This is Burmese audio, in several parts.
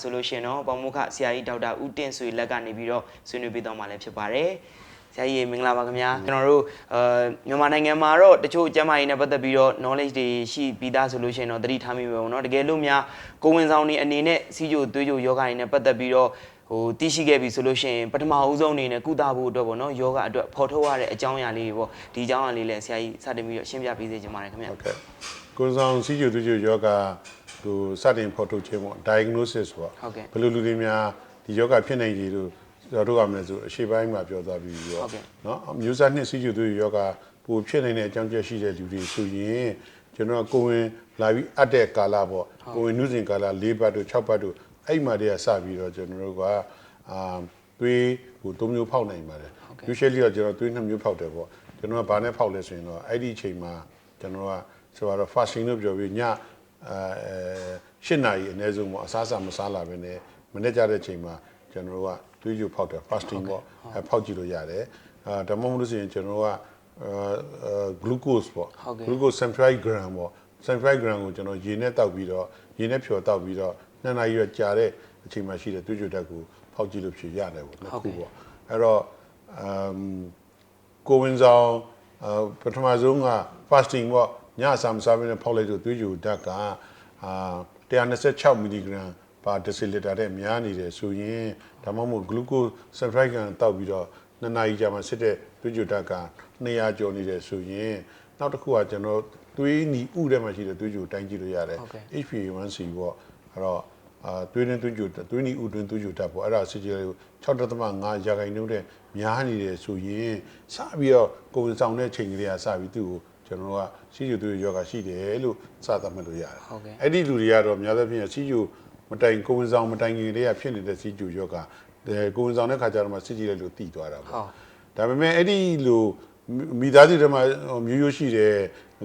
မှာဆိုလို့ရှိရင်တော့ပေါမုခဆရာကြီးဒေါက်တာဦးတင့်ဆွေလက်ကနေပြီးတော့ဆွေးနွေးပေးတော့မှာလည်းဖြစ်ပါတယ်ဆရာကြီးမင်္ဂလာပါခင်ဗျာကျွန်တော်တို့အဲမြန်မာနိုင်ငံမှာတော့တချို့ကျမ်းမာရေးနဲ့ပတ်သက်ပြီးတော့ knowledge တွေရှိပြီးသားဆိုလို့ရှိရင်တော့သတိထားမိမယ်ပေါ့နော်တကယ်လို့များကိုဝင်ဆောင်နေအနေနဲ့စီးကြိုသွေးကြိုယောဂတွေနဲ့ပတ်သက်ပြီးတော့ဟိုတည်ရှိခဲ့ပြီဆိုလို့ရှိရင်ပထမဦးဆုံးအနေနဲ့ကုသဖို့အတွက်ပေါ့နော်ယောဂအတွက်ဖော်ထုတ်ရတဲ့အကြောင်းအရာလေးတွေပေါ့ဒီအကြောင်းအရာလေးလည်းဆရာကြီးစတင်ပြီးတော့ရှင်းပြပေးစေချင်ပါတယ်ခင်ဗျာဟုတ်ကဲ့ကိုယ်ဆောင်စီးကျူတူကျူယောဂ ဟိုစတင်ဖော်ထုတ်ခြင်းပေါ့ diagnosis ဆိုတာဘယ်လိုလူတွေများဒီယောဂဖြစ်နေကြလို့ကျွန်တော်တို့ကမယ်ဆိုအရှိပိုင်းမှာပြောသွားပြီးတော့နော်မျိုးစားနှစ်စီးကျူသူယောဂပိုဖြစ်နေတဲ့အကြောင်းကျက်ရှိတဲ့လူတွေဆိုရင်ကျွန်တော်ကိုဝင်လာပြီးအပ်တဲ့ကာလပေါ့ကိုဝင်နှုစဉ်ကာလ၄ဘတ်တို့၆ဘတ်တို့အဲ့မှာတည်းကစပြီးတော့ကျွန်တော်တို့ကအာသွေးဟို၃မျိုးဖောက်နိုင်ပါတယ် usually တော့ကျွန်တော်သွေး၂မျိုးဖောက်တယ်ပေါ့ကျွန်တော်ကဘာနဲ့ဖောက်လဲဆိုရင်တော့အဲ့ဒီအချိန်မှာကျွန်တော်ကဆိုတော့ fasting လို့ပြောပြီးည အဲ၈နာရီအနည်းဆုံးပေါ့အစားအစာမစားလာဘဲနဲ့မနေ့ကျတဲ့အချိန်မှာကျွန်တော်တို့ကသွေးကြိုဖောက်တယ် fasting ပေါ့အဲဖောက်ကြည့်လို့ရတယ်အာဒါမှမဟုတ်လို့ဆိုရင်ကျွန်တော်တို့ကအဲအဲ glucose ပေါ့ဟုတ်ကဲ့ glucose 75 gram ပေါ့75 gram ကိုကျွန်တော်ရေနဲ့တောက်ပြီးတော့ရေနဲ့ဖြော်တောက်ပြီးတော့နှစ်နာရီရကြာတဲ့အချိန်မှာရှိတဲ့သွေးကြိုတက်ကိုဖောက်ကြည့်လို့ဖြစ်ရတယ်ပေါ့နှစ်ခုပေါ့အဲ့တော့အမ်ကိုဝင်ဆောင်အာပထမဆုံးက fasting ပေါ့ ညအစာမစားဘဲနဲ့ဖောက်လိုက်လို့သွေးကြိုတက်ကအာ126 mg per deciliter တဲ့များနေတယ်ဆိုရင်ဒါမှမဟုတ် glucose 75 gram တောက်ပြီးတော့နှစ်နာရီကြာမှစစ်တဲ့သွေးကြိုတက်က200ကျော်နေတယ်ဆိုရင်နောက်တစ်ခုကကျွန်တော်သွေးနီဥထဲမှာရှိတဲ့သွေးကြိုတိုင်းကြည့်လို့ရတယ်ဟုတ်ကဲ့ HbA1c ပေါ့အဲ့တော့အာသွေးနဲ့သွေးကြိုသွေးနီဥတွင်သွေးကြိုတက်ပေါ့အဲ့ဒါစစ်ကြလေး6.5ရာခိုင်နှုန်းတဲ့များနေတယ်ဆိုရင်စပြီးတော့ကိုယ်ဆောင်တဲ့ချိန်ကလေးကစပြီးသူ့ကို ကျွန်တော်တို့ကစီဂျူသွေးယောဂရှိတယ်လို့စသတ်မှတ်လို့ရတယ်ဟုတ်ကဲ့အဲ့ဒီလူတွေကတော့များသောဖြင့်စီဂျူမတိုင်ကိုယ်ဆောင်မတိုင်ခင်လေးကဖြစ်နေတဲ့စီဂျူယောဂအဲကိုယ်ဆောင်တဲ့ခါကျတော့မှစစ်ကြည့်လိုက်လို့တည်သွားတာပေါ့ဟုတ်ဒါပေမဲ့အဲ့ဒီလိုမိသားစုတွေမှာမျိုးရိုးရှိတယ်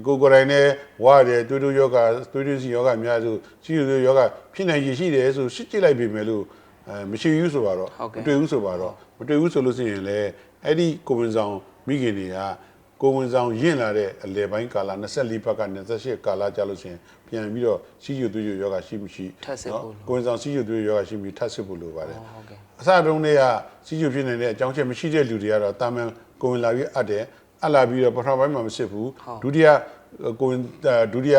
ကိုယ်ကိုယ်တိုင်နဲ့ဝရတယ်တွေးတွေးယောဂတွေးတွေးစီယောဂအများစုစီရယောဂဖြစ်နိုင်ရရှိတယ်ဆိုရှစ်ကြည့်လိုက်ပြီမယ်လို့အဲမရှိဘူးဆိုပါတော့ဟုတ်ကဲ့မတွေ့ဘူးဆိုပါတော့မတွေ့ဘူးဆိုလို့ရှိရင်လည်းအဲ့ဒီကိုဝင်ဆောင်မိခင်တွေက ကိုဝင်ဆောင်ရင့်လာတဲ့အလေပိုင်းကာလ24ဘက်က28ကာလကြာလို့ရှိရင်ပြန်ပြီးတော့စီရသွေးယောဂရှိမရှိထပ်စစ်ဖို့လိုကိုဝင်ဆောင်စီရသွေးယောဂရှိမရှိထပ်စစ်ဖို့လိုပါတယ်ဟုတ်ကဲ့အစတုန်းတွေကစီးကျူဖြစ်နေတဲ့အကြောင်းချက်မရှိတဲ့လူတွေကတော့တာမန်ကိုဝင်လာပြီးအပ်တယ်အပ်လာပြီးတော့ပထမပိုင်းမှာမစစ်ဘူးဒုတိယကိုဝင်ဒုတိယ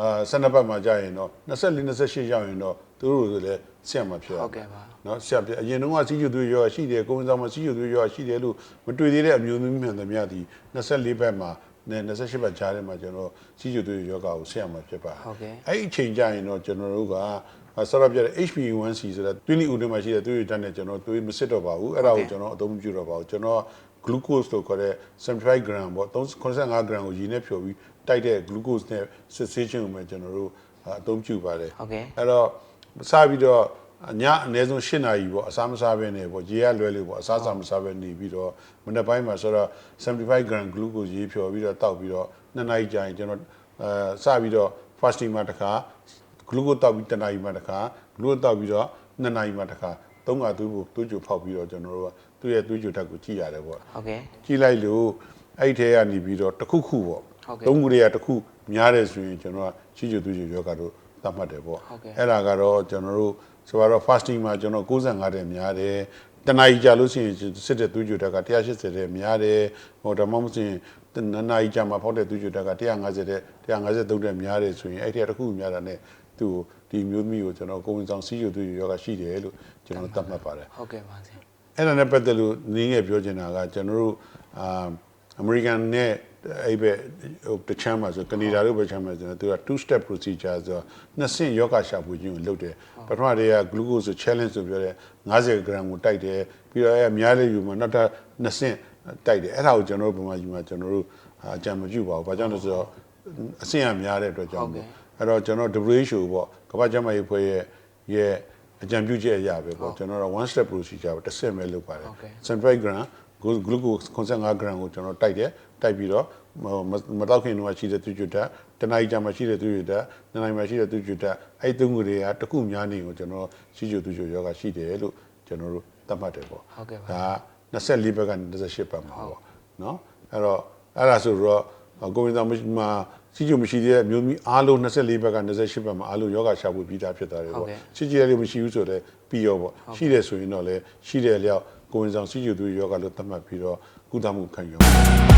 အာဆန္ဒပတ်မှာကြာရင်တော့24 28ရောက်ရင်တော့သူတို့တွေလည်းဆက်မှာဖြစ်ရဟုတ်ကဲ့ပါနော်ဆက်ပြအရင်တုန်းကစီးကျူသွေးရောရှိတယ်ကိုဝင်ဆောင်မှာစီးကျူသွေးရောရှိတယ်လို့မတွေ့သေးတဲ့အမျိုးသမီးမှန်သမျှဒီ24ဘက်မှာ နဲ့28ဘက်ကြားထဲမှာကျွန်တော်စီးကျူသွေးရောဂါကိုဆက်ရမှာဖြစ်ပါတယ်ဟုတ်ကဲ့အဲ့ဒီအချိန်ကျရင်တော့ကျွန်တော်တို့ကဆောရပြတဲ့ HbA1c ဆိုတာသွေးနီဦးထဲမှာရှိတဲ့သွေးရည်ဓာတ်နဲ့ကျွန်တော်သွေးမစစ်တော့ပါဘူးအဲ့ဒါကိုကျွန်တော်အသုံးမပြုတော့ပါဘူးကျွန်တော် glucose လို့ခေါ်တဲ့75 gram ပေါ့35 gram ကိုရေနဲ့ဖြော်ပြီးတိုက်တဲ့ glucose နဲ့စစ်ဆေးခြင်းကိုပဲကျွန်တော်တို့အသုံးပြုပါတယ်ဟုတ်ကဲ့အဲ့တော့စပြီးတော့ ညအနည်းဆုံး8နာရီပေါ့အစားမစားဘဲနေပေါ့ရေရလွဲလို့ပေါ့အစားစားမစားဘဲနေပြီးတော့မနေ့ပိုင်းမှာဆိုတော့75 gram glucose ရေဖြော်ပြီးတော့တောက်ပြီးတော့2နာရီကြာရင်ကျွန်တော်အဲစပြီးတော့ fasting မှာတစ်ခါ glucose တောက်ပြီး1နာရီမှတစ်ခါ glucose တောက်ပြီးတော့2နာရီမှတစ်ခါသုံးခါသွေးဖို့သွေးကြိုဖောက်ပြီးတော့ကျွန်တော်တို့ကသူ့ရဲ့သွေးကြိုဓာတ်ကိုကြည့်ရတယ်ပေါ့ဟုတ်ကဲ့ကြည့်လိုက်လို့အဲ့ဒီထဲကနေပြီးတော့တစ်ခုခုပေါ့ဟုတ်ကဲ့သုံးခုတွေကတစ်ခုများတယ်ဆိုရင်ကျွန်တော်ကချီကျူသွေးကြိုယောဂတို့သတ်မှတ်တယ်ပေါ့ဟုတ်ကဲ့အဲ့ဒါကတော့ကျွန်တော်တို့ ဆိုတော့ fasting မှာကျွန်တော်65တဲ့များတယ်တနာရီကြာလို့ရှိရင်စစ်တဲ့သွေးကြိုဓာတ်က180တဲ့များတယ်ဟိုဒါမှမဟုတ်ရင်နနာရီကြာမှာဖောက်တဲ့သွေးကြိုဓာတ်က150တဲ့153တဲ့များတယ်ဆိုရင်အဲ့ဒီတစ်ခုများတာ ਨੇ သူ့ကိုဒီမျိုးသမီးကိုကျွန်တော်ကိုယ်ဝန်ဆောင်စီးကျူသွေးကြိုယောဂရှိတယ်လို့ကျွန်တော်သတ်မှတ်ပါတယ်ဟုတ်ကဲ့ပါဆရာအဲ့ဒါနဲ့ပတ်သက်လို့နင်းငယ်ပြောချင်တာကကျွန်တော်တို့အာအမေရိကန်နဲ့ အဲ့ဘက်ဟိုတချမ်းမှာဆိုကနေဒါတို့ဘက်ချမ်းမှာဆိုတော့သူက2 step procedure ဆိုတော့နှစ်ဆင့်ယောဂရှာဖွေခြင်းကိုလုပ်တယ်ပထမတည်းက glucose ဆို challenge ဆိုပြောတဲ့50 gram ကိုတိုက်တယ်ပြီးတော့အဲ့များလေးယူမှာနောက်ထပ်နှစ်ဆင့်တိုက်တယ်အဲ့ဒါကိုကျွန်တော်တို့ဗမာပြည်မှာကျွန်တော်တို့အကြံမပြုပါဘူးဘာကြောင့်လဲဆိုတော့အဆင့်ရများတဲ့အတွက်ကြောင့်ဟုတ်ကဲ့အဲ့တော့ကျွန်တော် WHO ပေါ့ကမ္ဘာ့ကျန်းမာရေးအဖွဲ့ရဲ့ရဲ့အကြံပြုချက်အရပဲပေါ့ကျွန်တော်တို့ one step procedure ပဲတစ်ဆင့်ပဲလုပ်ပါတယ်ဟုတ်ကဲ့75 gram glucose 95 gram ကိုကျွန်တော်တိုက်တယ် တိုက်ပြီးတော့ဟိုမမတောက်ခင်တော့ရှိတဲ့သူကျွတ်တက်တနင်္လာကြာမှရှိတဲ့သူကျွတ်တက်နှစ်နိုင်မှရှိတဲ့သူကျွတ်တက်အဲ့ဒီသုံးခုတွေကတစ်ခုများနေကိုကျွန်တော်ရှိကျွတ်သူကျွတ်ယောဂရှိတယ်လို့ကျွန်တော်တို့သတ်မှတ်တယ်ပေါ့ဟုတ်ကဲ့ပါဒါ24ဘက်ကနေ28ဘက်မှာပေါ့နော်အဲ့တော့အဲ့ဒါဆိုတော့ကိုဝင်ဆောင်မှာစီကျူမရှိသေးတဲ့အမျိုးသမီးအားလုံး24ဘက်က28ဘက်မှာအားလုံးယောဂရှာဖွေပြီးသားဖြစ်သွားတယ်ဟုတ်ပေါ့ကဲ့စီကျူလည်းမရှိဘူးဆိုတော့ပြီးရောပေါ့ရှိတယ်ဆိုရင်တော့လည်းရှိတယ်လျောက်ကိုယ်ဝန်ဆောင်စီကျူသူယောဂလို့သတ်မှတ်ပြီးတော့ကုသမှုခံယူအောင်